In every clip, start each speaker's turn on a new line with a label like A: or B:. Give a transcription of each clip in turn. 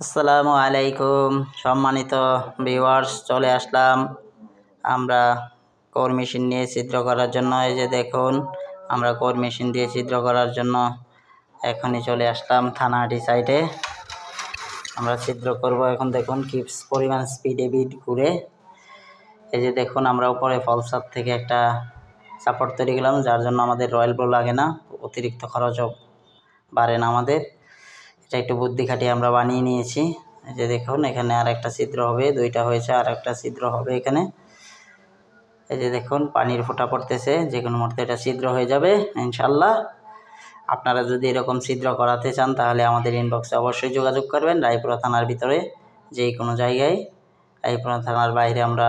A: আসসালামু আলাইকুম। সম্মানিত ভিউয়ার্স চলে আসলাম। আমরা কোর মেশিন নিয়ে ছিদ্র করার জন্য। এই যে দেখুন, আমরা কোর মেশিন দিয়ে ছিদ্র করার জন্য এখনই চলে আসলাম থানাহাটি সাইডে আমরা ছিদ্র করব এখন, দেখুন, কি পরিমাণ স্পিডে বিট ঘুরে। এই যে দেখুন, আমরা উপরে ফলসার থেকে একটা সাপোর্ট তৈরি করলাম, যার জন্য আমাদের রয়্যাল ব্লো লাগে না। অতিরিক্ত খরচও বাড়ে না আমাদের। এটা একটু বুদ্ধি খাটিয়ে আমরা বানিয়ে নিয়েছি। এই যে দেখুন, এখানে আর একটা ছিদ্র হবে, দুইটা হয়েছে আর একটা ছিদ্র হবে এখানে। এই যে দেখুন, পানির ফোঁটা পড়তেছে, যে কোনো মুহূর্তে এটা ছিদ্র হয়ে যাবে ইনশাল্লাহ আপনারা যদি এরকম ছিদ্র করাতে চান, তাহলে আমাদের ইনবক্সে অবশ্যই যোগাযোগ করবেন, রায়পুরা থানার ভিতরে যেই কোনো জায়গায়। রায়পুরা থানার বাইরে আমরা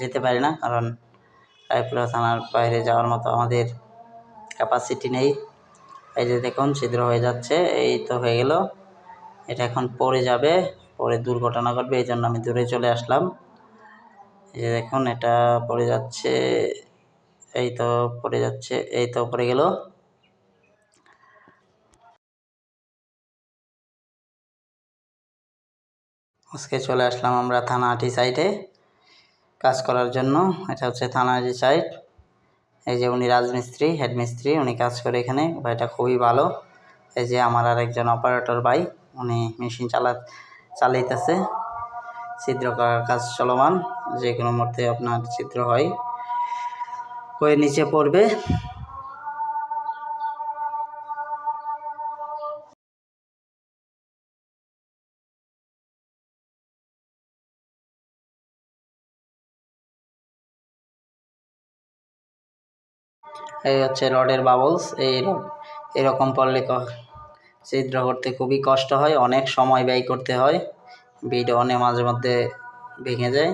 A: যেতে পারি না, কারণ রায়পুরা থানার বাইরে যাওয়ার মতো আমাদের ক্যাপাসিটি নেই। এই যে দেখুন, ছিদ্র হয়ে যাচ্ছে, এই তো হয়ে গেল। এটা এখন পড়ে যাবে, পরে দুর্ঘটনা ঘটবে, এই জন্য আমি দূরে চলে আসলাম। এই যে দেখুন, এটা পড়ে যাচ্ছে, এই তো পড়ে যাচ্ছে, এই তো পড়ে গেল। আজকে চলে আসলাম আমরা থানাহাটি সাইডে কাজ করার জন্য, এটা হচ্ছে থানাহাটি সাইড এই যে উনি রাজমিস্ত্রি, হেডমিস্ত্রি, উনি কাজ করে এখানে। ভাইটা খুবই ভালো। এই যে আমার আর একজন অপারেটর ভাই, উনি মেশিন চালা, চালাইতেছে। ছিদ্র করার কাজ চলমান। যে কোনো মুহূর্তে আপনার ছিদ্র হয়। হয়ে নিচে পড়বে। এই হচ্ছে রডের বাবলস, এই এরকম পড়লে ছিদ্র করতে খুবই কষ্ট হয়, অনেক সময় ব্যয় করতে হয় বিড অনেক মাঝে মধ্যে ভেঙে যায়।